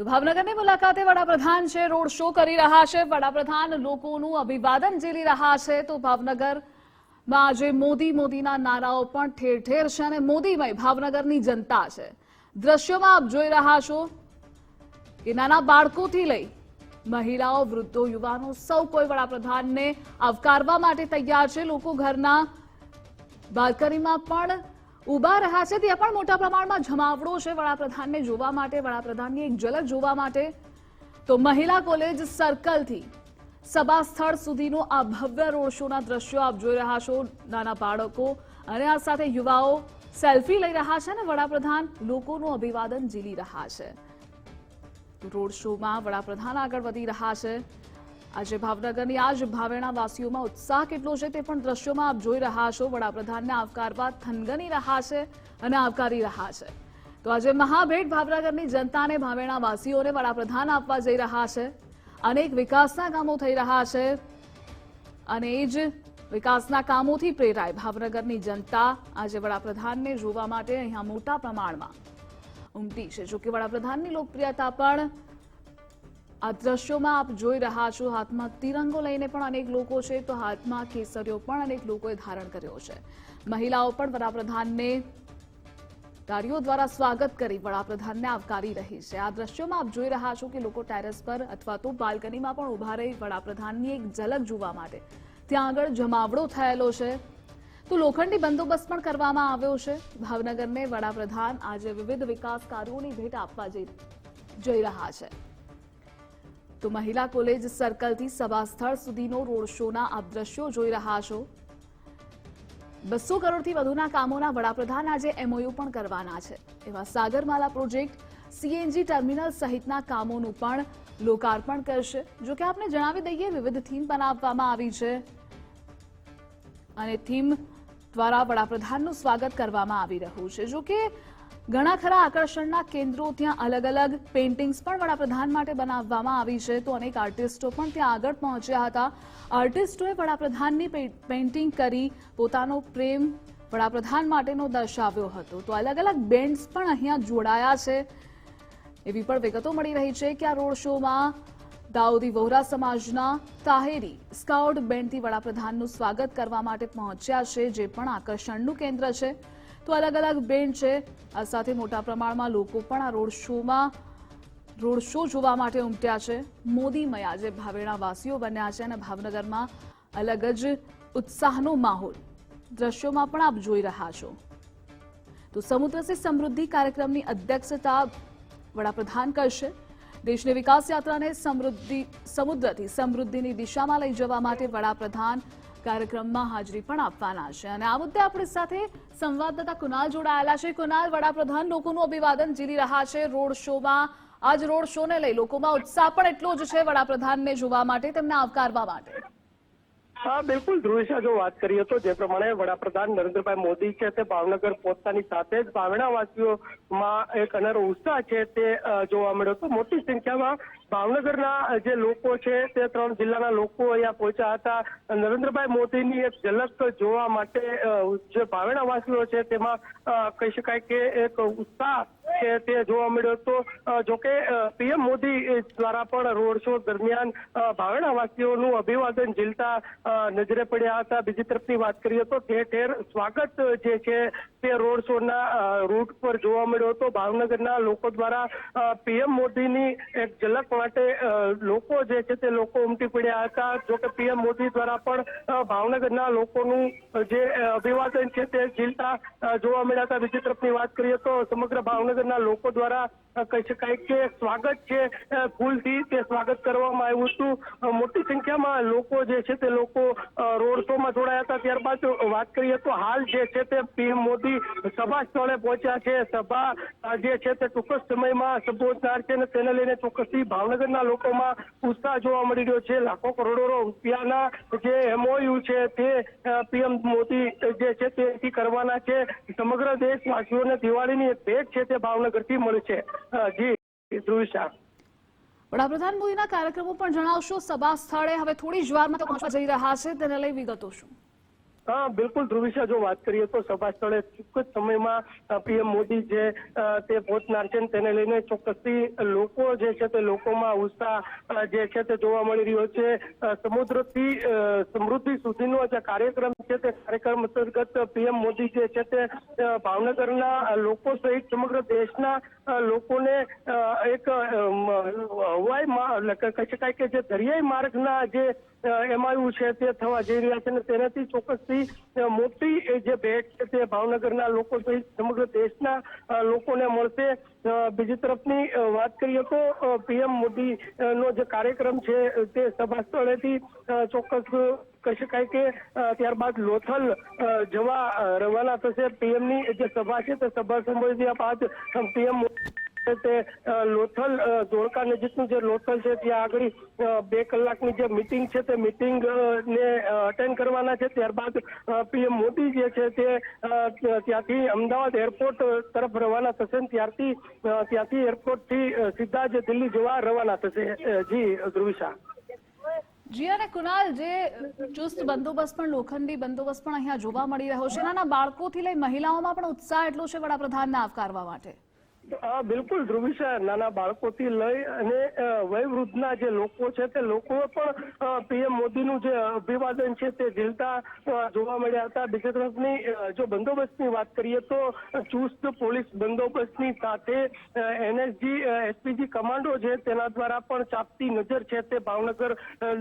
તો ભાવનગરની મુલાકાતે વડાપ્રધાન છે, રોડ શો કરી રહ્યા છે. વડાપ્રધાન લોકોનું અભિવાદન ઝીલી રહ્યા છે. તો ભાવનગરમાં આજે મોદી મોદીના નારાઓ પણ ઠેર ઠેર છે અને મોદીમય ભાવનગરની જનતા છે. દ્રશ્યોમાં આપ જોઈ રહ્યા છો કે નાના બાળકોથી લઈ મહિલાઓ, વૃદ્ધો, યુવાનો સૌ કોઈ વડાપ્રધાનને આવકારવા માટે તૈયાર છે. લોકો ઘરના બાલ્કનીમાં પણ ઊભા રહ્યા છે, ત્યાં પણ મોટા પ્રમાણમાં જમાવડો છે વડાપ્રધાનને જોવા માટે. વડાપ્રધાનની એક ઝલક જોવા માટે તો મહિલા કોલેજ સર્કલથી સભા સ્થળ સુધીનો આ ભવ્ય રોડ શોના દ્રશ્યો આપ જોઈ રહ્યા છો, નાના બાળકો અને આ સાથે યુવાઓ સેલ્ફી લઈ રહ્યા છે અને વડાપ્રધાન લોકોનું અભિવાદન ઝીલી રહ્યા છે. રોડ શોમાં વડાપ્રધાન આગળ વધી રહ્યા છે. આજે ભાવનગરની આ જ ભાવેણાવાસીઓમાં ઉત્સાહ કેટલો છે તે પણ દ્રશ્યોમાં આપ જોઈ રહ્યા છો. વડાપ્રધાનને આવકારવા થનગની રહ્યા છે અને આવકારી રહ્યા છે. તો આજે મહાભેટ ભાવનગરની જનતાને ભાવેણાવાસીઓને વડાપ્રધાન આપવા જઈ રહ્યા છે. અનેક વિકાસના કામો થઈ રહ્યા છે અને એ જ વિકાસના કામોથી પ્રેરાય ભાવનગરની જનતા આજે વડાપ્રધાનને જોવા માટે અહીંયા મોટા પ્રમાણમાં ઉમટી છે. જોકે વડાપ્રધાનની લોકપ્રિયતા પણ આ દ્રશ્યોમાં આપ જોઈ રહ્યા છો, હાથમાં તિરંગો લઈને પણ અનેક લોકો છે, તો હાથમાં કેસરીઓ પણ અનેક લોકોએ ધારણ કર્યો છે. મહિલાઓ પણ વડાપ્રધાનને તાળીઓ દ્વારા સ્વાગત કરી વડાપ્રધાનને આવકારી રહી છે. આ દ્રશ્યોમાં આપ જોઈ રહ્યા છો કે લોકો ટેરેસ પર અથવા તો બાલ્કનીમાં પણ ઊભા રહી વડાપ્રધાનની એક ઝલક જોવા માટે ત્યાં આગળ જમાવડો થયેલો છે. તો લોખંડી બંદોબસ્ત પણ કરવામાં આવ્યો છે. ભાવનગરને વડાપ્રધાન આજે વિવિધ વિકાસ કાર્યોની ભેટ આપવા જઈ રહ્યા છે. તો મહિલા કોલેજ સર્કલથી સભા સ્થળ સુધીનો રોડ શોના આપ દ્રશ્યો જોઈ રહ્યા છો. બસો કરોડથી વધુના કામોના વડાપ્રધાન આજે એમઓયુ પણ કરવાના છે. એવા સાગરમાલા પ્રોજેક્ટ સીએનજી ટર્મિનલ સહિતના કામોનું પણ લોકાર્પણ કરશે. જો કે આપને જણાવી દઈએ, વિવિધ થીમ બનાવવામાં આવી છે. અને થીમ દ્વારા વડાપ્રધાનનું સ્વાગત કરવામાં આવી રહ્યું છે. જો કે ઘણા ખરા આકર્ષણના કેન્દ્રો ત્યાં અલગ અલગ પેઇન્ટિંગ્સ પણ વડાપ્રધાન માટે બનાવવામાં આવી છે. તો અનેક આર્ટિસ્ટો પણ ત્યાં આગળ પહોંચ્યા હતા. આર્ટિસ્ટોએ વડાપ્રધાનની પેઇન્ટિંગ કરી, પોતાનો પ્રેમ વડાપ્રધાન માટેનો દર્શાવ્યો હતો. તો અલગ અલગ બેન્ડ્સ પણ અહીંયા જોડાયા છે. એવી પણ વિગતો મળી રહી છે કે આ રોડ શોમાં દાઉદી વોહરા સમાજના તાહેરી સ્કાઉટ બેન્ડથી વડાપ્રધાનનું સ્વાગત કરવા માટે પહોંચ્યા છે, જે પણ આકર્ષણનું કેન્દ્ર છે. તો અલગ અલગ બેન્ડ છે. આ સાથે મોટા પ્રમાણમાં લોકો પણ આ રોડ શોમાં, રોડ શો જોવા માટે ઉમટ્યા છે. મોદીમય આજે ભાવેણા વાસીઓ બન્યા છે અને ભાવનગરમાં અલગ જ ઉત્સાહનો માહોલ. દ્રશ્યોમાં પણ આપ જોઈ રહ્યા છો. તો સમુદ્ર સમૃદ્ધિ કાર્યક્રમની અધ્યક્ષતા વડાપ્રધાન કરશે. દેશની વિકાસ યાત્રાને સમૃદ્ધિ, સમુદ્રથી સમૃદ્ધિની દિશામાં લઈ જવા માટે વડાપ્રધાન કાર્યક્રમમાં હાજરી પણ આપવાના છે. અને આ મુદ્દે આપણી સાથે સંવાદદાતા કુનાલ જોડાયેલા છે. કુનાલ વડાપ્રધાન લોકોનું અભિવાદન ઝીલી રહ્યા છે રોડ શોમાં. આજ રોડ શોને લઈ લોકોમાં ઉત્સાહ પણ એટલો જ છે વડાપ્રધાનને જોવા માટે તેમને આવકારવા માટે. હા, બિલકુલ. ધ્રુવિશા જો વાત કરીએ તો જે પ્રમાણે વડાપ્રધાન નરેન્દ્રભાઈ મોદી છે તે ભાવનગર પહોંચતાની સાથે જ ભાવનાવાસીઓમાં એક અનેરો ઉત્સાહ છે તે જોવા મળ્યો હતો. મોટી સંખ્યામાં ભાવનગરના જે લોકો છે તે ત્રણ જિલ્લાના લોકો અહીંયા પહોંચ્યા હતા. નરેન્દ્રભાઈ મોદીની એક ઝલક જોવા માટે જે ભાવેણાવાસીઓ છે તેમાં કહી શકાય કે એક ઉત્સાહ છે તે જોવા મળ્યો હતો. જોકે પીએમ મોદી દ્વારા પણ રોડ શો દરમિયાન ભાવેણાવાસીઓનું અભિવાદન ઝીલતા નજરે પડ્યા હતા. બીજી તરફની વાત કરીએ તો ઠેર ઠેર સ્વાગત જે છે તે રોડ શોના રૂટ પર જોવા મળ્યો હતો. ભાવનગરના લોકો દ્વારા પીએમ મોદીની એક ઝલક માટે લોકો જે છે તે લોકો ઉમટી પડ્યા હતા. જોકે પીએમ મોદી દ્વારા પણ ભાવનગરના લોકોનું જે અભિવાદન છે તે ઝીલતા જોવા મળ્યા હતા. બીજી તરફની વાત કરીએ તો સમગ્ર ભાવનગરના લોકો દ્વારા કહી શકાય કે સ્વાગત છે ફૂલથી તે સ્વાગત કરવામાં આવ્યું હતું. મોટી સંખ્યામાં લોકો જે છે તે લોકો રોડ શોમાં જોડાયા હતા. ત્યારબાદ વાત કરીએ તો હાલ જે છે તે પીએમ મોદી સભા સ્થળે પહોંચ્યા છે. સભા જે છે તે ચોક્કસ સમયમાં સંબોધનાર છે અને તેને લઈને ચોક્કસથી ભાવનગરના લોકોમાં ઉત્સાહ જોવા મળી રહ્યો છે. લાખો કરોડો રૂપિયાના જે એમઓયુ છે તે પીએમ મોદી જે છે તે કરવાના છે. સમગ્ર દેશવાસીઓને દિવાળીની ભેટ છે તે ભાવનગરથી મળશે અ, જી ધ્રુવિશા વડાપ્રધાન મોદીના કાર્યક્રમો પણ જણાવશો. સભા સ્થળે હવે થોડી જ વારમાં પહોંચવા જઈ રહ્યા છે. તેને લઈ વિગતો શું? બિલકુલ ધ્રુવિશા જો વાત કરીએ તો સભા સ્થળે ચોક્કસ સમયમાં પીએમ મોદી જે તે પહોંચનાર છે તેને લઈને ચોક્કસથી લોકો જે છે તે લોકોમાં ઉત્સાહ જે છે તે જોવા મળી રહ્યો છે. સમુદ્રથી સમૃદ્ધિ સુધીનો જે કાર્યક્રમ છે તે કાર્યક્રમ અંતર્ગત પીએમ મોદી જે છે તે ભાવનગરના લોકો સહિત સમગ્ર દેશના લોકોને એક હવાઈ કહી શકાય કે જે દરિયાઈ માર્ગના જે એમઆઈયુ છે તે થવા જઈ રહ્યા છે અને તેનાથી ચોક્કસથી મોટી જે ભેટ છે તે ભાવનગરના લોકો સહિત સમગ્ર દેશના લોકોને મળશે. બીજી તરફની વાત કરીએ તો પીએમ મોદી નો જે કાર્યક્રમ છે તે સભા સ્થળેથી ચોક્કસ કહી શકાય કે ત્યારબાદ લોથલ જવા રવાના થશે. પીએમની જે સભા છે તે સભા સંબોધ્યા બાદ પીએમ તે લોથલ ધોળકા નજીકનું જે લોથલ છે, ત્યાં આગળ બે કલાકની જે મિટિંગ છે તે મિટિંગ ને અટેન્ડ કરવાના છે. ત્યારબાદ પીએમ મોદી જે છે તે ત્યાંથી અમદાવાદ એરપોર્ટ તરફ રવાના થશે ત્યારથી ત્યાંથી એરપોર્ટથી સીધા જ દિલ્હી જવા રવાના થશે. જી ધ્રુવિશા જી, અને કુણાલ, જે ચુસ્ત બંદોબસ્ત પણ, લોખંડી બંદોબસ્ત પણ અહીંયા જોવા મળી રહ્યો છે. નાના બાળકોથી લઈ મહિલાઓમાં પણ ઉત્સાહ એટલો છે વડાપ્રધાનને આવકારવા માટે. બિલકુલ ધ્રુવિશા નાના બાળકોથી લઈ અને વયવૃદ્ધના જે લોકો છે, તે લોકો પણ પીએમ મોદીનું જે અભિવાદન છે, તે ઝીલતા જોવા મળ્યા હતા. બીજી તરફની જો બંદોબસ્તની વાત કરીએ તો, ચુસ્ત પોલીસ બંદોબસ્તની સાથે એનએસજી એસપીજી કમાન્ડો છે, તેના દ્વારા પણ ચાપતી નજર છે, તે ભાવનગર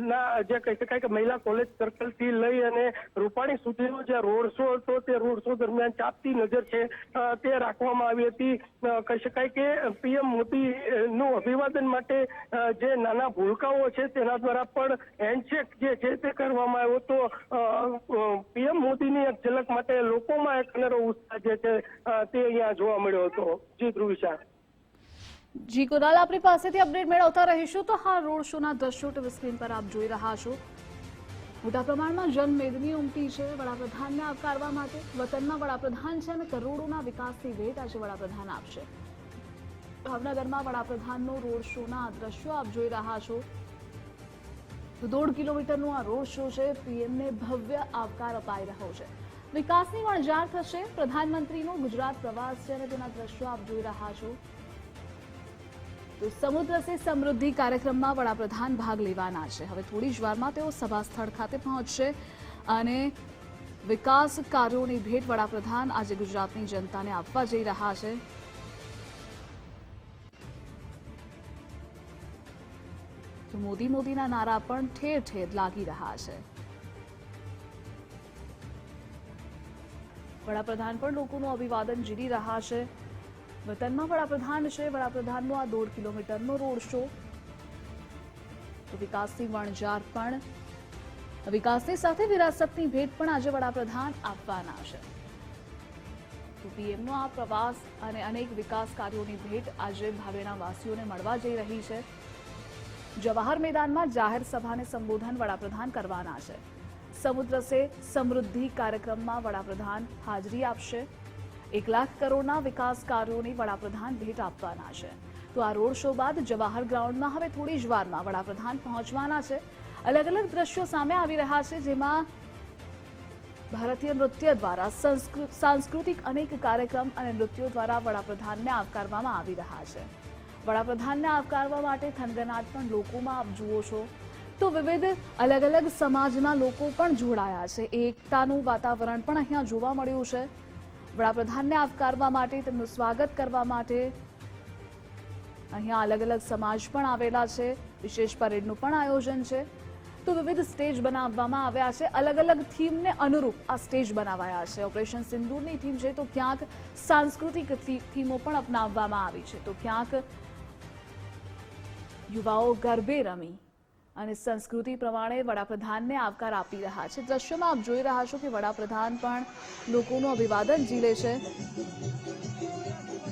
ના, જે કહી શકાય કે મહિલા કોલેજ સર્કલથી લઈ અને રૂપાણી સુધીનો જે રોડ શો હતો, તે રોડ શો દરમિયાન ચાપતી નજર છે તે રાખવામાં આવી હતી. કહી શકાય કે પીએમ મોદી નું અભિવાદન માટે જે નાના ભૂલકાઓ છે તેના દ્વારા પણ હેન્ડશેક જે છે તે કરવામાં આવ્યો તો પીએમ મોદીની એક ઝલક માટે લોકોમાં એક અનેરો ઉત્સાહ જે છે તે અહીંયા જોવા મળ્યો હતો. જી, ધ્રુવિશા. જી કુનાલ આપણી પાસેથી અપડેટ મેળવતા રહીશું તો હા, રોડ શોના દ્રશ્યો ટીવી સ્ક્રીન પર આપ જોઈ રહ્યા છો. મોટા પ્રમાણમાં જનમેદની ઉમટી છે. વડાપ્રધાનને આવકારવા માટે વતનના વડાપ્રધાન છે અને કરોડોના વિકાસની ભેટ આજે વડાપ્રધાન આપશે. ભાવનગરમાં વડાપ્રધાનનો રોડ શોના આ દ્રશ્યો આપ જોઈ રહ્યા છો. દોઢ કિલોમીટરનો આ રોડ શો છે, પીએમને ભવ્ય આવકાર અપાઈ રહ્યો છે. વિકાસની વણઝાર થશે, પ્રધાનમંત્રીનો ગુજરાત પ્રવાસ છે અને તેના દ્રશ્યો આપ જોઈ રહ્યા છો. તો સમુદ્ર સે સમૃદ્ધિ કાર્યક્રમમાં વડાપ્રધાન ભાગ લેવાના છે. હવે થોડી જ વારમાં તેઓ સભા સ્થળ ખાતે પહોંચશે અને વિકાસ કાર્યોની ભેટ વડાપ્રધાન આજે ગુજરાતની જનતાને આપવા જઈ રહ્યા છે. મોદી મોદીના નારા પણ ઠેર ઠેર લાગી રહ્યા છે. વડાપ્રધાન પણ લોકોનું અભિવાદન ઝીલી રહ્યા છે. વતનમાં વડાપ્રધાન છે. વડાપ્રધાનનો આ દોઢ કિલોમીટરનો રોડ શો. તો વિકાસની વણઝાર પણ. વિકાસની સાથે વિરાસતની ભેટ પણ આજે વડાપ્રધાન આપવાના છે. તો પીએમનો આ પ્રવાસ અને અનેક વિકાસ કાર્યોની ભેટ આજે ભાવેના વાસીઓને મળવા જઈ રહી છે. જવાહર મેદાનમાં જાહેર સભાને સંબોધન વડાપ્રધાન કરવાના છે. સમુદ્ર સે સમૃદ્ધિ કાર્યક્રમમાં વડાપ્રધાન હાજરી આપશે. એક લાખ કરોડના વિકાસ કાર્યોની વડાપ્રધાન ભેટ આપવાના છે. તો આ રોડ શો બાદ જવાહર ગ્રાઉન્ડમાં હવે થોડી જ વારમાં વડાપ્રધાન પહોંચવાના છે. અલગ અલગ દ્રશ્યો સામે આવી રહ્યા છે, જેમાં ભારતીય નૃત્ય દ્વારા સાંસ્કૃતિક અનેક કાર્યક્રમ અને નૃત્યો દ્વારા વડાપ્રધાનને આવકારવામાં આવી રહ્યા છે. વડાપ્રધાનને આવકારવા માટે થનગનાટ પણ લોકોમાં આપ જુઓ છો. તો વિવિધ અલગ અલગ સમાજના લોકો પણ જોડાયા છે. એકતાનું વાતાવરણ પણ અહીંયા જોવા મળ્યું છે. વડાપ્રધાનને આવકારવા માટે, તેમનું સ્વાગત કરવા માટે અહીંયા અલગ અલગ સમાજ પણ આવેલા છે. વિશેષ પરેડનું પણ આયોજન છે. તો વિવિધ સ્ટેજ બનાવવામાં આવ્યા છે. અલગ અલગ થીમને અનુરૂપ આ સ્ટેજ બનાવાયા છે. ઓપરેશન સિંદૂરની થીમ છે. તો ક્યાંક સાંસ્કૃતિક થીમો પણ અપનાવવામાં આવી છે. તો ક્યાંક યુવાઓ ગરબે રમી અને સંસ્કૃતિ પ્રમાણે વડાપ્રધાનને આવકાર આપી રહ્યા છે. દ્રશ્યમાં આપ જોઈ રહ્યા છો કે વડાપ્રધાન પણ લોકોનું અભિવાદન ઝીલે છે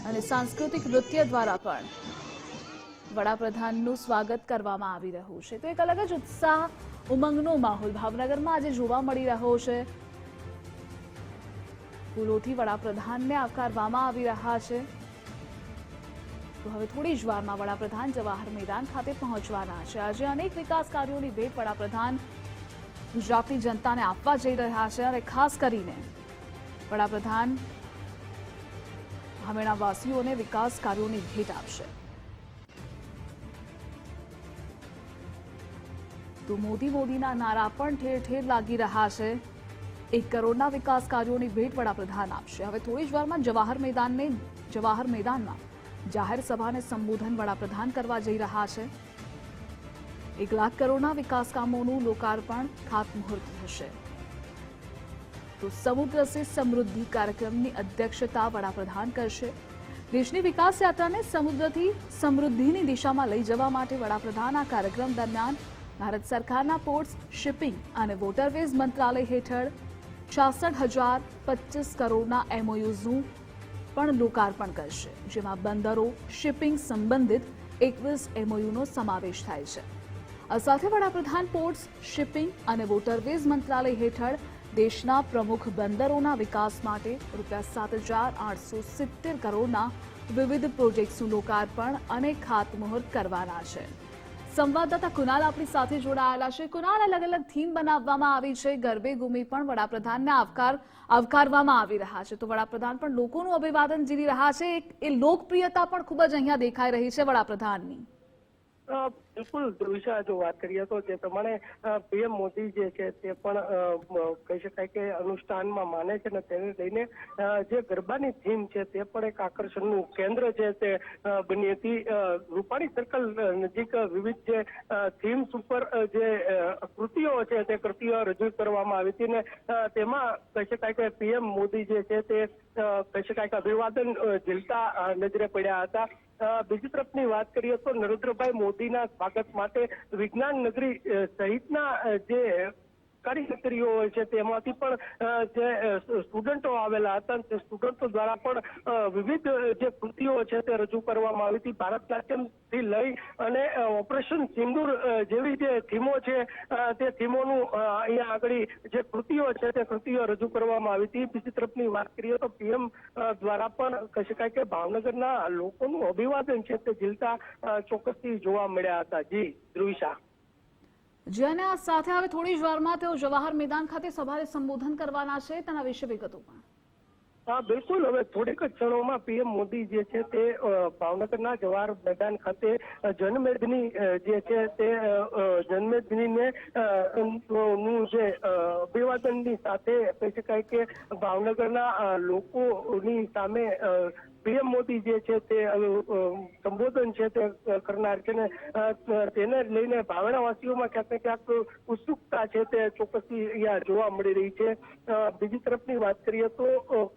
અને સાંસ્કૃતિક નૃત્ય દ્વારા પણ વડાપ્રધાનનું સ્વાગત કરવામાં આવી રહ્યું છે. તો એક અલગ જ ઉત્સાહ, ઉમંગનો માહોલ ભાવનગરમાં આજે જોવા મળી રહ્યો છે. ફૂલોથી વડાપ્રધાનને આવકારવામાં આવી રહ્યા છે. તો હવે થોડી જ વારમાં વડાપ્રધાન જવાહર મેદાન ખાતે પહોંચવાના છે. આજે અનેક વિકાસ કાર્યોની ભેટ વડાપ્રધાન ગુજરાતની જનતાને આપવા જઈ રહ્યા છે અને ખાસ કરીને વડાપ્રધાન હમેણાવાસીઓને વિકાસ કાર્યોની ભેટ આપશે. તો મોદી મોદીના નારા પણ ઠેર ઠેર લાગી રહ્યા છે. એક કરોડના વિકાસ કાર્યોની ભેટ વડાપ્રધાન આપશે. હવે થોડી જ વારમાં જવાહર મેદાનને જવાહર મેદાનમાં જાહેર સભાને સંબોધન વડાપ્રધાન કરવા જઈ રહ્યા છે. એક લાખ કરોડના વિકાસ કામોનું લોકાર્પણ ખાતમુહૂર્ત થશે. તો સમુદ્ર સે સમૃદ્ધિ કાર્યક્રમની અધ્યક્ષતા વડાપ્રધાન કરશે. દેશની વિકાસ યાત્રાને સમુદ્રથી સમૃદ્ધિની દિશામાં લઈ જવા માટે વડાપ્રધાન આ કાર્યક્રમ દરમિયાન ભારત સરકારના પોર્ટ્સ, શિપિંગ અને વોટરવેઝ મંત્રાલય હેઠળ છાસઠ હજાર પચીસ કરોડના એમઓયુઝનું પણ લોકાર્પણ કરશે, જેમાં બંદરો, શિપિંગ સંબંધિત એકવીસ એમઓયુનો સમાવેશ થાય છે. આ સાથે વડાપ્રધાન પોર્ટ્સ, શિપિંગ અને વોટરવેઝ મંત્રાલય હેઠળ દેશના પ્રમુખ બંદરોના વિકાસ માટે રૂપિયા સાત હજાર આઠસો સિત્તેર કરોડના વિવિધ પ્રોજેક્ટ્સનું લોકાર્પણ અને ખાતમુહૂર્ત કરવાના છે. સંવાદદાતા કુનાલ આપણી સાથે જોડાયેલા છે. કુનાલ અલગ અલગ થીમ બનાવવામાં આવી છે. ગરબે ગુમી પણ વડાપ્રધાનને આવકાર આવકારવામાં આવી રહ્યા છે. તો વડાપ્રધાન પણ લોકોનું અભિવાદન ઝીલી રહ્યા છે. એ લોકપ્રિયતા પણ ખૂબ જ અહીંયા દેખાઈ રહી છે વડાપ્રધાનની. બિલકુલ ધ્રુવિશા જો વાત કરીએ તો જે પ્રમાણે પીએમ મોદી જે છે તે પણ કહી શકાય કે અનુષ્ઠાનમાં માને છે ને તેને લઈને જે ગરબાની થીમ છે તે પણ એક આકર્ષણનું કેન્દ્ર છે તે બની હતી. રૂપાણી સર્કલ નજીક વિવિધ જે થીમ્સ ઉપર જે કૃતિઓ છે તે કૃતિઓ રજૂ કરવામાં આવી હતી ને તેમાં કહી શકાય કે પીએમ મોદી જે છે તે કહી શકાય કે અભિવાદન ઝીલતા નજરે પડ્યા હતા. બીજી તરફની વાત કરીએ તો નરેન્દ્રભાઈ મોદીના સ્વાગત માટે વિજ્ઞાન નગરી સહિતના અ, કાર્યકર્તીઓ હોય છે, તેમાંથી પણ જે સ્ટુડન્ટો આવેલા હતા, તે સ્ટુડન્ટો દ્વારા પણ વિવિધ જે કૃતિઓ છે તે રજૂ કરવામાં આવી હતી. ભારત નાટ્યમથી લઈ અને ઓપરેશન સિંદૂર જેવી જે થીમો છે તે થીમોનું અહીંયા આગળ જે કૃતિઓ છે તે કૃતિઓ રજૂ કરવામાં આવી હતી. બીજી તરફની વાત કરીએ તો પીએમ દ્વારા પણ કહી શકાય કે ભાવનગરના લોકોનું અભિવાદન છે તે ઝીલતા ચોક્કસથી જોવા મળ્યા હતા. જી ધ્રુવિશા જેને સાથે હવે થોડી જ વારમાં તેઓ જવાહર મેદાન ખાતે સભાને સંબોધન કરવાના છે. તેના વિશે વિગતો પણ. હા, બિલકુલ. હવે થોડીક ક્ષણોમાં પીએમ મોદી જે છે તે ભાવનગરના જવાહર મેદાન ખાતે જનમેદની જે છે તે જનમેદનીને નું જે અભિવાદનની સાથે કહી શકાય કે ભાવનગરના લોકોની સામે પીએમ મોદી જે છે તે સંબોધન છે તે કરનાર છે ને તેને લઈને ભાવણાવાસીઓમાં ક્યાંક ને ક્યાંક ઉત્સુકતા છે તે ચોક્કસથી અહીંયા જોવા મળી રહી છે. બીજી તરફની વાત કરીએ તો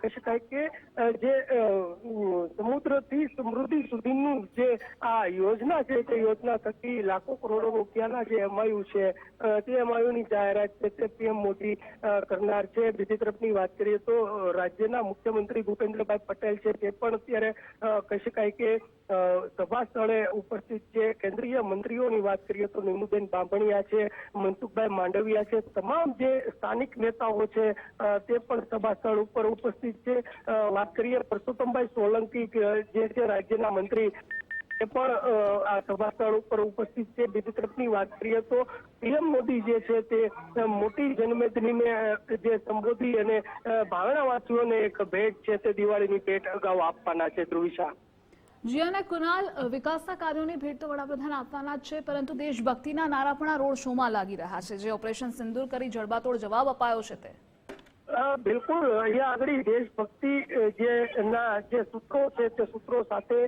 કહી શકાય કે જે સમુદ્રથી સમૃદ્ધિ સુધીનું જે આ યોજના છે તે યોજના થકી લાખો કરોડો રૂપિયાના જે એમઆયુ છે તે એમઆયુની જાહેરાત છે તે પીએમ મોદી કરનાર છે. બીજી તરફની વાત કરીએ તો રાજ્યના મુખ્યમંત્રી ભૂપેન્દ્રભાઈ પટેલ છે તે પણ અત્યારે કહી શકાય કે સભા સ્થળે ઉપસ્થિત જે કેન્દ્રીય મંત્રીઓની વાત કરીએ તો નીમુબેન બાંભણિયા છે, મનસુખભાઈ માંડવિયા છે, તમામ જે સ્થાનિક નેતાઓ છે તે પણ સભા સ્થળ ઉપર ઉપસ્થિત છે. વાત કરીએ પરસોત્તમભાઈ સોલંકી જે છે રાજ્યના મંત્રી. એ પણ આ સભા સ્થળ ઉપર ઉપસ્થિત છે. બીજી તરફની વાત કરીએ તો પીએમ મોદી જે છે તે મોટી જન્મેદનીને જે સંબોધી અને અ, ભાવણાવાસીઓને એક ભેટ છે તે દિવાળીની ભેટ અગાઉ આપવાના છે. ધ્રુવિશા અને કુનાલ વિકાસના કાર્યોની ભેટ તો વડાપ્રધાન આપવાના જ છે પરંતુ દેશભક્તિના નારા પણ આ રોડ શોમાં લાગી રહ્યા છે. જે ઓપરેશન સિંદૂર કરી જડબાતોડ જવાબ અપાયો છે તે. બિલકુલ. અહીંયા આગળ દેશભક્તિ જે ના જે સૂત્રો છે, તે સૂત્રો સાથે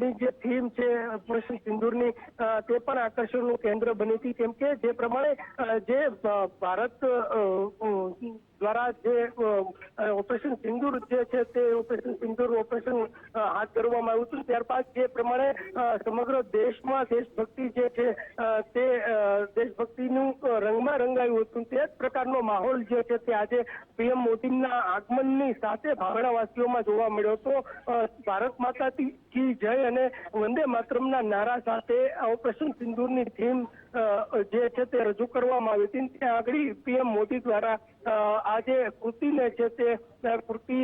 ની જે થીમ છે, ઓપરેશન સિંદૂરની તે પણ આકર્ષણનું કેન્દ્ર બની હતી. કેમ કે જે પ્રમાણે જે ભારત દ્વારા જે ઓપરેશન સિંદૂર જે છે, તે ઓપરેશન સિંદૂર ઓપરેશન હાથ ધરવામાં આવ્યું હતું. ત્યારબાદ જે પ્રમાણે સમગ્ર દેશમાં દેશભક્તિ જે છે તે દેશભક્તિનું રંગમાં રંગાયું હતું. તે જ પ્રકારનો માહોલ જે છે, તે આજે પીએમ મોદીના આગમનની સાથે ભાવણાવાસીઓમાં જોવા મળ્યો હતો. ભારત માતાથી કી જય અને વંદે માતરમના નારા સાથે ઓપરેશન સિંદૂરની થીમ જે છે તે રજૂ કરવામાં આવી હતી. ત્યાં આગળ પીએમ મોદી દ્વારા આ કૃતિને છે તે કૃતિ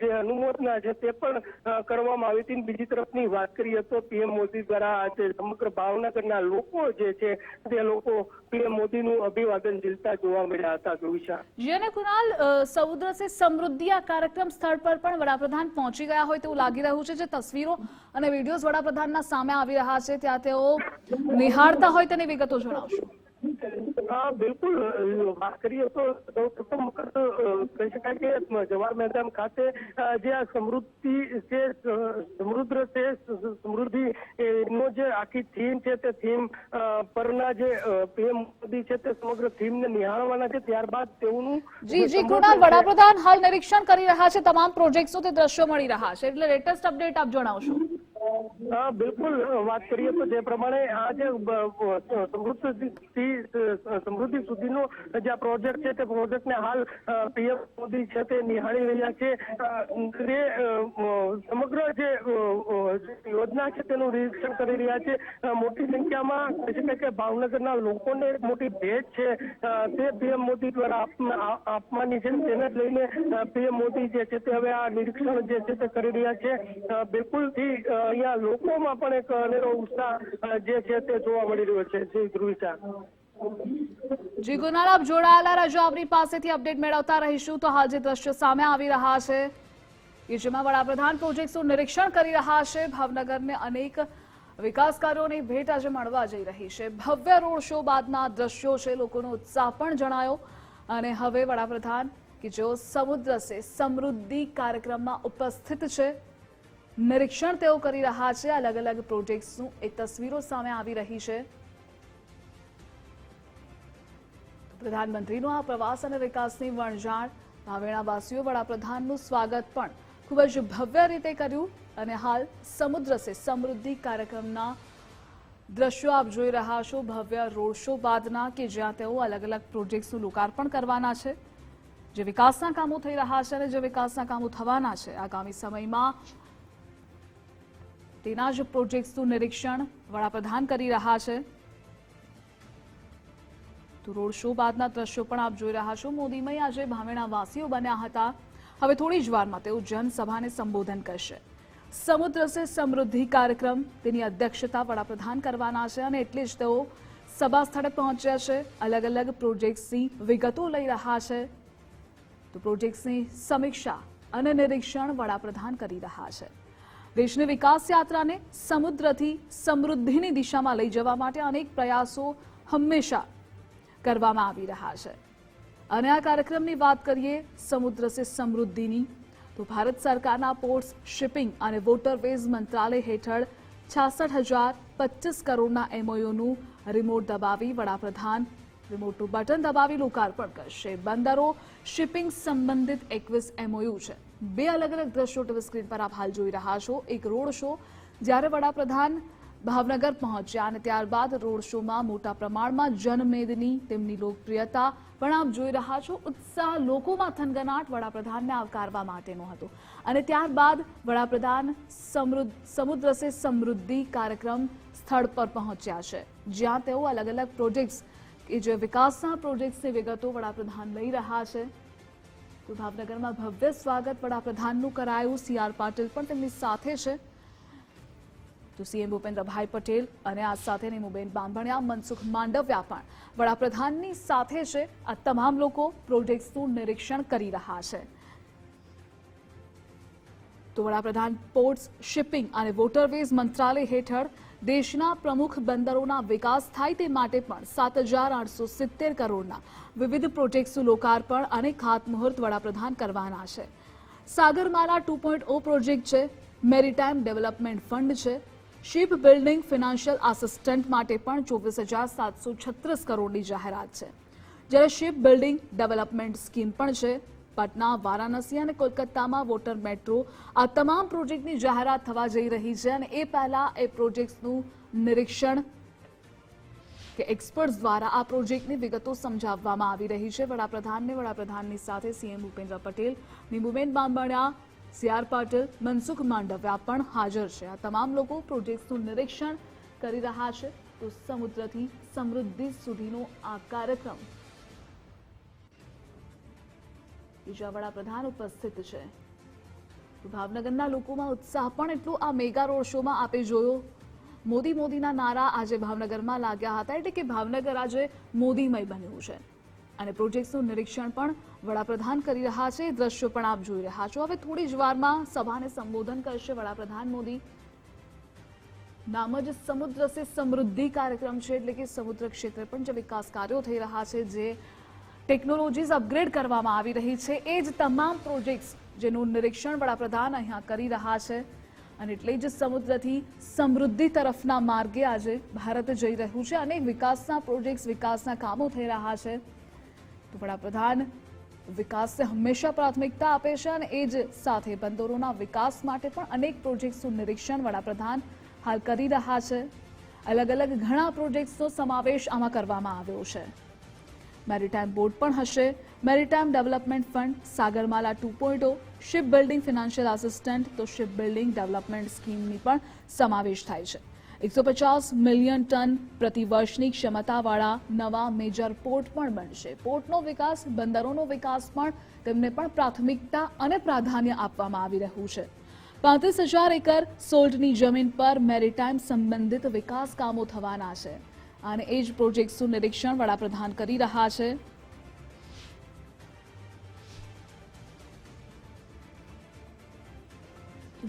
જે અનુમોદના છે તે પણ કરવામાં આવી હતી. બીજી તરફની વાત કરીએ તો પીએમ મોદી દ્વારા આજે સમગ્ર ભાવનગરના લોકો જે છે તે લોકો પીએમ મોદીનું અભિવાદન ઝીલતા જોવા મળ્યા હતા. જોઈશા જી અને કુણાલ સમુદ્ર સે સમૃદ્ધિ આ કાર્યક્રમ સ્થળ પર પણ વડાપ્રધાન પહોંચી ગયા હોય તેવું લાગી રહ્યું છે. જે તસવીરો અને વિડીયોઝ વડાપ્રધાનના સામે આવી રહ્યા છે, ત્યાં તેઓ નિહાળતા હોય તેની વિગતો જણાવશો. બિલકુલ. વાત કરીએ તો સૌ પ્રથમ વખત કહી શકાય કે જવાહર મેદાન ખાતે જે આ સમૃદ્ધિ છે સમૃદ્ધ છે સમૃદ્ધિ નો જે આખી થીમ છે તે થીમ પરના જે પીએમ મોદી છે તે સમગ્ર થીમને નિહાળવાના છે. ત્યારબાદ તેઓનું જી જી કૃણાલ વડાપ્રધાન હાલ નિરીક્ષણ કરી રહ્યા છે. તમામ પ્રોજેક્ટ્સનો તે દ્રશ્યો મળી રહ્યા છે. એટલે લેટેસ્ટ અપડેટ આપ જણાવશો. બિલકુલ. વાત કરીએ તો જે પ્રમાણે આ જે સમૃદ્ધિ સમૃદ્ધિ સુધીનો જે આ પ્રોજેક્ટ છે, તે પ્રોજેક્ટને હાલ પીએમ મોદી છે તે નિહાળી રહ્યા છે. સમગ્ર જે યોજના છે તેનું નિરીક્ષણ કરી રહ્યા છે. મોટી સંખ્યામાં કહી શકાય કે ભાવનગરના લોકોને મોટી ભેટ છે. તે પીએમ મોદી દ્વારા આપવાની છે તેને લઈને પીએમ મોદી જે છે તે હવે આ નિરીક્ષણ જે છે તે કરી રહ્યા છે. બિલકુલથી અહીંયા લોકોમાં પણ એક અનેરો ઉત્સાહ જે છે તે જોવા મળી રહ્યો છે. શ્રી ધ્રુવિશા જી ગુનાલ આપ જોડાયેલા રહેજો. આપની પાસેથી અપડેટ મેળવતા રહીશું. તો હાલ જે દ્રશ્યો સામે આવી રહ્યા છે કે જેમાં વડાપ્રધાન પ્રોજેક્ટ્સનું નિરીક્ષણ કરી રહ્યા છે. ભાવનગરને અનેક વિકાસ કાર્યોની ભેટ આજે મળવા જઈ રહી છે. ભવ્ય રોડ શો બાદના દ્રશ્યો છે. લોકોનો ઉત્સાહ પણ જણાયો. અને હવે વડાપ્રધાન કે જેઓ સમુદ્ર સે સમૃદ્ધિ કાર્યક્રમમાં ઉપસ્થિત છે. નિરીક્ષણ તેઓ કરી રહ્યા છે. અલગ અલગ પ્રોજેક્ટ્સનું એ તસવીરો સામે આવી રહી છે. પ્રધાનમંત્રીનો આ પ્રવાસ અને વિકાસની વણઝાર ભાવેણાવાસીઓ, વડાપ્રધાનનું સ્વાગત પણ ખૂબ જ ભવ્ય રીતે કર્યું અને હાલ સમુદ્ર સે સમૃદ્ધિ કાર્યક્રમના દ્રશ્યો આપ જોઈ રહ્યા છો. ભવ્ય રોડ શો બાદના કે જ્યાં તેઓ અલગ અલગ પ્રોજેક્ટ્સનું લોકાર્પણ કરવાના છે, જે વિકાસના કામો થઈ રહ્યા છે અને જે વિકાસના કામો થવાના છે. આગામી સમયમાં તેના જ પ્રોજેક્ટ્સનું નિરીક્ષણ વડાપ્રધાન કરી રહ્યા છે. તો રોડ શો બાદના દ્રશ્યો પણ આપ જોઈ રહ્યા છો. મોદીમય આજે ભાવેણા વાસીઓ બન્યા હતા. હવે થોડી જ વારમાં તેઓ જનસભાને સંબોધન કરશે. સમુદ્ર સે સમૃદ્ધિ કાર્યક્રમ તેની અધ્યક્ષતા વડાપ્રધાન કરવાના છે અને એટલે જ તેઓ સભા સ્થળે પહોંચ્યા છે. અલગ અલગ પ્રોજેક્ટ્સની વિગતો લઈ રહ્યા છે. તો પ્રોજેક્ટ્સની સમીક્ષા અને નિરીક્ષણ વડાપ્રધાન કરી રહ્યા છે. દેશની વિકાસ યાત્રાને સમુદ્રથી સમૃદ્ધિની દિશામાં લઈ જવા માટે અનેક પ્રયાસો હંમેશા કરવામાં આવી રહ્યા છે. અને આ કાર્યક્રમની વાત કરીએ સમુદ્ર સે સમૃદ્ધિની, તો ભારત સરકારના પોર્ટ્સ શિપિંગ અને વોટરવેઝ મંત્રાલય હેઠળ છાસઠ હજાર પચીસ કરોડના એમઓયુનું રિમોટ દબાવી વડાપ્રધાન. રિમોટનું બટન દબાવી લોકાર્પણ કરશે. બંદરો શિપિંગ સંબંધિત એકવીસ એમઓયુ છે. બે અલગ અલગ દ્રશ્યો ટીવી સ્ક્રીન પર આપ હાલ જોઈ રહ્યા છો. એક રોડ શો જ્યારે વડાપ્રધાન ભાવનગર પહોંચ્યા અને ત્યારબાદ રોડ શોમાં મોટા પ્રમાણમાં જનમેદની, તેમની લોકપ્રિયતા, પણ આપ જોઈ રહ્યા છો, ઉત્સાહ લોકોમાં થનગનાટ વડાપ્રધાનને આવકારવા માટેનો હતો. અને ત્યારબાદ વડાપ્રધાન સમૃદ્ધ, સમુદ્ર સે સમૃદ્ધિ કાર્યક્રમ સ્થળ પર પહોંચ્યા છે. જ્યાં તેઓ અલગ અલગ પ્રોજેક્ટ્સ કે જે વિકાસના પ્રોજેક્ટ્સની વિગતો વડાપ્રધાન લઈ રહ્યા છે. તો ભાવનગરમાં ભવ્ય સ્વાગત વડાપ્રધાનનું કરાયું. સી પાટીલ પણ તેમની સાથે છે. તો સીએમ ભૂપેન્દ્રભાઈ પટેલ અને આ સાથે નીમુબેન બાંભણિયા, મનસુખ માંડવ્યા પણ વડાપ્રધાનની સાથે છે. આ તમામ લોકો પ્રોજેક્ટ્સનું નિરીક્ષણ કરી રહ્યા છે. તો વડાપ્રધાન પોર્ટ્સ શિપિંગ અને વોટરવેઝ મંત્રાલય હેઠળ દેશના પ્રમુખ બંદરોના વિકાસ થાય તે માટે પણ સાત હજાર આઠસો સિત્તેર કરોડના વિવિધ પ્રોજેક્ટ્સનું લોકાર્પણ અને ખાતમુહૂર્ત વડાપ્રધાન કરવાના છે. Sagarmala two point O project છે. મેરીટાઈમ ડેવલપમેન્ટ ફંડ છે. શિપ બિલ્ડિંગ ફિનાન્શિયલ આસિસ્ટન્ટ માટે પણ ચોવીસ હજાર સાતસો છત્રીસ કરોડની જાહેરાત છે. જ્યારે શિપ બિલ્ડિંગ ડેવલપમેન્ટ સ્કીમ પણ છે. પટના, વારાણસી અને કોલકાતામાં વોટર મેટ્રો આ તમામ પ્રોજેક્ટની જાહેરાત થવા જઈ રહી છે અને એ પહેલા એ પ્રોજેક્ટ્સનું નિરીક્ષણ કે એક્સપર્ટ્સ દ્વારા આ પ્રોજેક્ટની વિગતો સમજાવવામાં આવી રહી છે. વડાપ્રધાનને વડાપ્રધાનની સાથે CM Bhupendra Patel Nimuben Bambhaniya C R Patil, Mansukh Mandaviya પણ હાજર છે. આ તમામ લોકો પ્રોજેક્ટનું નિરીક્ષણ કરી રહ્યા છે તો સમુદ્રથી સમૃદ્ધિ સુધીનો આ કાર્યક્રમ બીજા વડાપ્રધાન ઉપસ્થિત છે. ભાવનગરના લોકોમાં ઉત્સાહ પણ એટલો આ મેગા રોડ શોમાં આપે જોયો. મોદી મોદીના નારા આજે ભાવનગરમાં લાગ્યા હતા એટલે કે ભાવનગર આજે મોદીમય બન્યું છે. અને પ્રોજેક્ટ્સનું નિરીક્ષણ પણ વડાપ્રધાન કરી રહ્યા છે. દ્રશ્યો પણ આપ જોઈ રહ્યા છો. હવે થોડી જ વારમાં સભાને સંબોધન કરશે વડાપ્રધાન મોદી. નામ જ સમુદ્ર સે સમૃદ્ધિ કાર્યક્રમ છે, એટલે કે સમુદ્ર ક્ષેત્રે પણ જે વિકાસ કાર્યો થઈ રહ્યા છે, જે ટેકનોલોજીસ અપગ્રેડ કરવામાં આવી રહી છે, એ જ તમામ પ્રોજેક્ટ્સ જેનું નિરીક્ષણ વડાપ્રધાન અહીંયા કરી રહ્યા છે. અને એટલે જ સમુદ્રથી સમૃદ્ધિ તરફના માર્ગે આજે ભારત જઈ રહ્યું છે. અનેક વિકાસના પ્રોજેક્ટ્સ, વિકાસના કામો થઈ રહ્યા છે. વડાપ્રધાન વિકાસને હંમેશા પ્રાથમિકતા આપે છે અને એ જ સાથે બંદરોના વિકાસ માટે પણ અનેક પ્રોજેક્ટ્સનું નિરીક્ષણ વડાપ્રધાન હાલ કરી રહ્યા છે. અલગ અલગ ઘણા પ્રોજેક્ટ્સનો સમાવેશ આમાં કરવામાં આવ્યો છે. મેરીટાઈમ બોર્ડ પણ હશે. Maritime development fund, Sagarmala two point ship building financial assistant, તો શિપ બિલ્ડિંગ ડેવલપમેન્ટ સ્કીમની પણ સમાવેશ થાય છે. એકસો પચાસ મિલિયન ટન પ્રતિવર્ષની ક્ષમતાવાળા નવા મેજર પોર્ટ પણ બનશે. પોર્ટનો વિકાસ, બંદરોનો વિકાસ પણ તેમને પણ પ્રાથમિકતા અને પ્રાધાન્ય આપવામાં આવી રહ્યું છે. પાંત્રીસ હજાર એકર સોલ્ટની જમીન પર મેરીટાઈમ સંબંધિત વિકાસ કામો થવાના છે. અને એ જ પ્રોજેક્ટ્સનું નિરીક્ષણ વડાપ્રધાન કરી રહ્યા છે.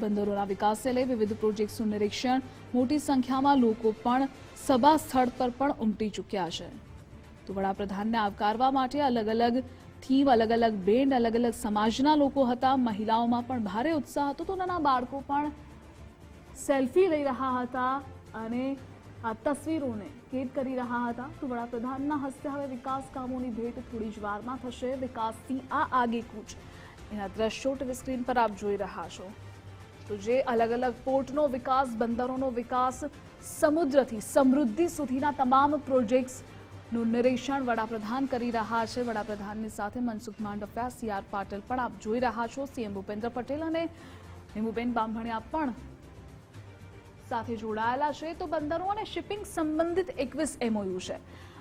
બંદરોના વિકાસને લઈ વિવિધ પ્રોજેક્ટ્સનું નિરીક્ષણ. મોટી સંખ્યામાં લોકો પણ સભા સ્થળ પર પણ ઉમટી ચૂક્યા છે. તો વડાપ્રધાનને આવકારવા માટે અલગ અલગ થીમ, અલગ અલગ બેન્ડ, અલગ અલગ સમાજના લોકો હતા. મહિલાઓમાં પણ ભારે ઉત્સાહ હતો. તો નાના બાળકો પણ સેલ્ફી લઈ રહ્યા હતા અને આ તસવીરોને કેદ કરી રહ્યા હતા. તો વડાપ્રધાનના હસ્તે હવે વિકાસ કામોની ભેટ થોડી જ વારમાં થશે. વિકાસથી આ આગે કૂચ. એના દ્રશ્યો ટીવી સ્ક્રીન પર આપ જોઈ રહ્યા છો. તો જે અલગ અલગ પોર્ટનો વિકાસ, બંદરોનો વિકાસ, સમુદ્રથી, સમૃદ્ધિ સુધીના તમામ પ્રોજેક્ટ્સનું નિરીક્ષણ વડાપ્રધાન કરી રહ્યા છે. વડાપ્રધાનની સાથે મનસુખ માંડવિયા, સી આર પાટીલ પણ આપ જોઈ રહ્યા છો. સીએમ ભૂપેન્દ્ર પટેલ અને નીમુબેન બામણિયા પણ સાથે જોડાયેલા છે. તો બંદરો અને શિપિંગ સંબંધિત એકવીસ એમઓયુ છે.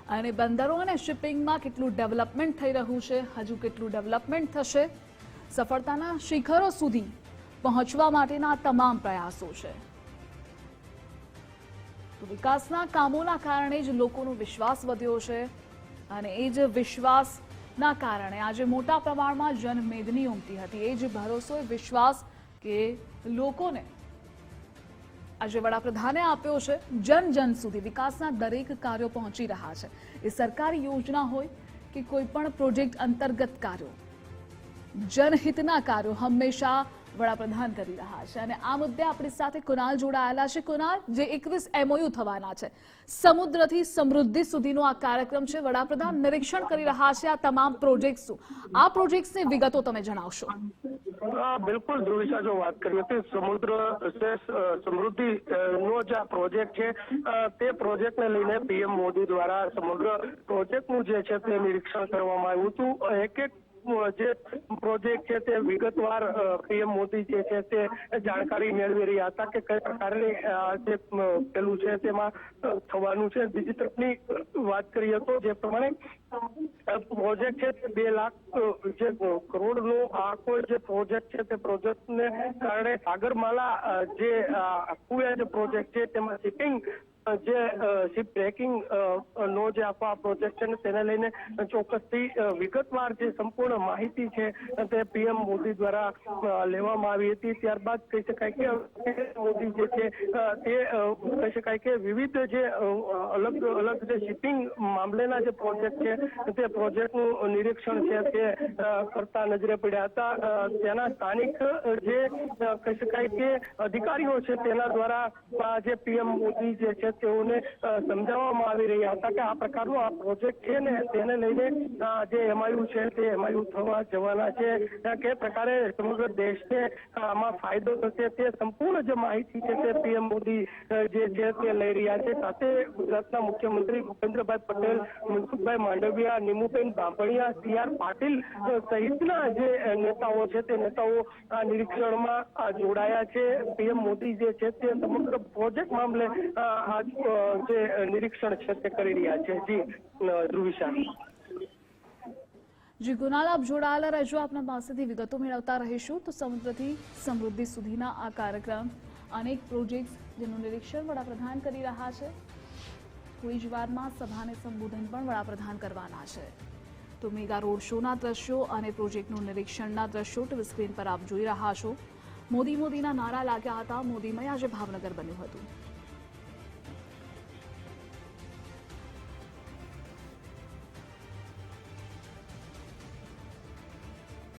અને બંદરો અને શિપિંગમાં કેટલું ડેવલપમેન્ટ થઈ રહ્યું છે? હજુ કેટલું ડેવલપમેન્ટ થશે? સફળતાના શિખરો સુધી પહોંચવા માટેના તમામ પ્રયાસો છે. વિકાસના કામોના કારણે જ લોકોનો વિશ્વાસ વધ્યો છે અને એ જ વિશ્વાસના કારણે આજે મોટા પ્રમાણમાં જનમેદની ઉમટી હતી. એ જ ભરોસો વિશ્વાસ કે લોકોને આજે વડાપ્રધાને આપ્યો છે, જન જન સુધી વિકાસના દરેક કાર્યો પહોંચી રહ્યા છે. એ સરકારી યોજના હોય કે કોઈ પણ પ્રોજેક્ટ અંતર્ગત કાર્યો, જનહિતના કાર્યો, હંમેશા વડાપ્રધાન કરી રહ્યા છે. અને આ મુદ્દે આપણી સાથે કુનાલ જોડાયેલા છે. કુનાલ જે એકવીસ એમઓયુ થવાના છે. સમુદ્રથી સમૃદ્ધિ સુધીનો આ કાર્યક્રમ છે. વડાપ્રધાન નિરીક્ષણ કરી રહ્યા છે આ તમામ પ્રોજેક્ટ્સનું. આ પ્રોજેક્ટ્સની વિગતો તમે જણાવશો. બિલકુલ ધ્રુવિશા, જો વાત કરીએ તો સમુદ્ર સમૃદ્ધિ નો જે આ પ્રોજેક્ટ છે. તે તે પ્રોજેક્ટને લઈને પીએમ મોદી દ્વારા સમગ્ર પ્રોજેક્ટનું જે છે તે નિરીક્ષણ કરવામાં આવ્યું હતું. એક એક જે પ્રોજેક્ટ છે તે વિગતવાર પીએમ મોદી જે છે તે જાણકારી મેળવી રહ્યા હતા કે કઈ પ્રકારની જે પેલું છે તેમાં થવાનું છે. બીજી તરફની વાત કરીએ તો જે પ્રમાણે પ્રોજેક્ટ છે તે બે લાખ જે કરોડનો આખો જે પ્રોજેક્ટ છે તે પ્રોજેક્ટને કારણે સાગરમાલા જે આખું પ્રોજેક્ટ છે તેમાં શિપિંગ જે શિપ બ્રેકિંગ નો જે આખો આ પ્રોજેક્ટ છે તેને લઈને ચોક્કસથી વિગતવાર જે સંપૂર્ણ માહિતી છે, તે પીએમ મોદી દ્વારા લેવામાં આવી હતી. ત્યારબાદ કહી શકાય કે મોદી જે છે તે કહી શકાય કે વિવિધ જે અલગ અલગ જે શિપિંગ મામલેના જે પ્રોજેક્ટ છે, તે પ્રોજેક્ટનું નિરીક્ષણ છે, તે કરતા નજરે પડ્યા હતા. તેના સ્થાનિક જે કહી શકાય કે અધિકારીઓ છે, તેના દ્વારા જે પીએમ મોદી જે છે તેઓને સમજાવવામાં આવી રહ્યા હતા કે આ પ્રકારનો આ પ્રોજેક્ટ છે ને, તેને લઈને જે એમઆયુ છે તે એમઆયુ થવા જવાના છે. કે પ્રકારે સમગ્ર દેશને આમાં ફાયદો થશે તે સંપૂર્ણ જે માહિતી છે તે પીએમ મોદી જે છે તે લઈ રહ્યા છે. સાથે ગુજરાતના મુખ્યમંત્રી ભૂપેન્દ્રભાઈ પટેલ, મનસુખભાઈ માંડવિયા, નિમુબેન બાંભણિયા, સી આર પાટીલ સહિતના જે નેતાઓ છે તે નેતાઓ આ નિરીક્ષણમાં જોડાયા છે. પીએમ મોદી જે છે તે સમગ્ર પ્રોજેક્ટ મામલે આ જે નિરીક્ષણ છે તે કરી રહ્યા છે. જી અ, ધ્રુવિશા જી ગુનાલ આપ જોડાયેલા રહેજો. આપના પાસેથી વિગતો મેળવતા રહીશું. તો સમુદ્રથી સમૃદ્ધિ સુધીના આ કાર્યક્રમ અનેક પ્રોજેક્ટ જેનું નિરીક્ષણ વડાપ્રધાન કરી રહ્યા છે. થોડી જ વારમાં સભાને સંબોધન પણ વડાપ્રધાન કરવાના છે. તો મેગા રોડ શોના દ્રશ્યો અને પ્રોજેક્ટનું નિરીક્ષણના દ્રશ્યો ટીવી સ્ક્રીન પર આપ જોઈ રહ્યા છો. મોદી મોદીના નારા લાગ્યા હતા. મોદીમય આજે ભાવનગર બન્યું હતું.